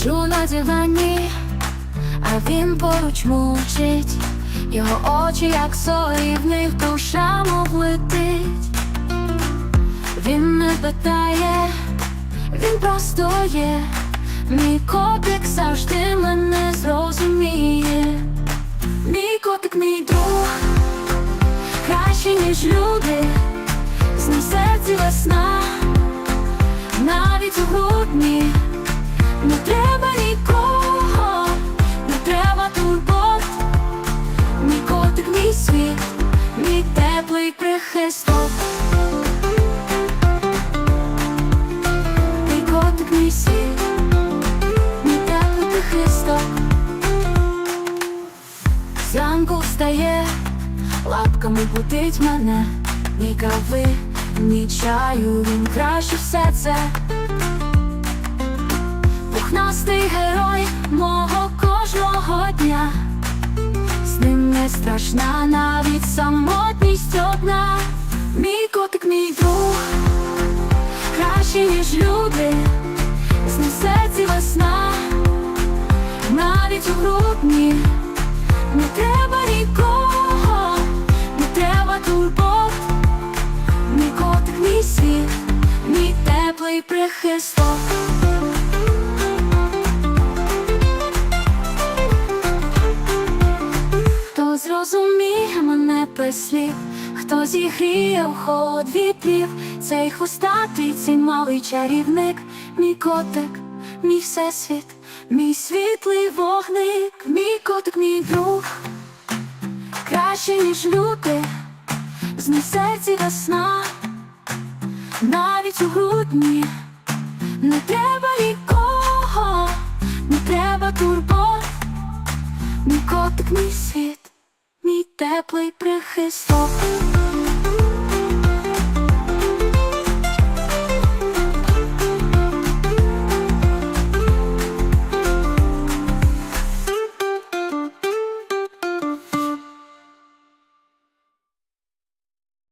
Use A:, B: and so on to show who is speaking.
A: на дивані, а він поруч мовчить, його очі, як зорі, в них душа мов летить. Він не питає, він просто є. Мій котик завжди мене зрозуміє. Мій котик, мій друг, краще, ніж люди, з ним серці весна, навіть у грудні теплий прихисток. Мій котик, мій світ, мій теплий прихисток. Зранку встає, лапками будить мене, ні кави, ні чаю, він краще все це. Пухнастий герой мого кожного дня, з ним не страшна навіть самотність одна. Мій котик, мій друг, краще, ніж люди, з ним весна, навіть у грудні. Не треба нікого, не треба турбот, мій котик, мій світ, мій теплий прихисток. Зрозуміє мене без слів, хто зігріє в холод вітрів, цей хвостатий, цей малий чарівник, мій котик, мій всесвіт, мій світлий вогник, мій котик, мій друг, краще, ніж люди, з ним в серці весна, навіть у грудні, не треба нікого, не треба турбот. Мій котик, мій світ, мій теплий прихисток.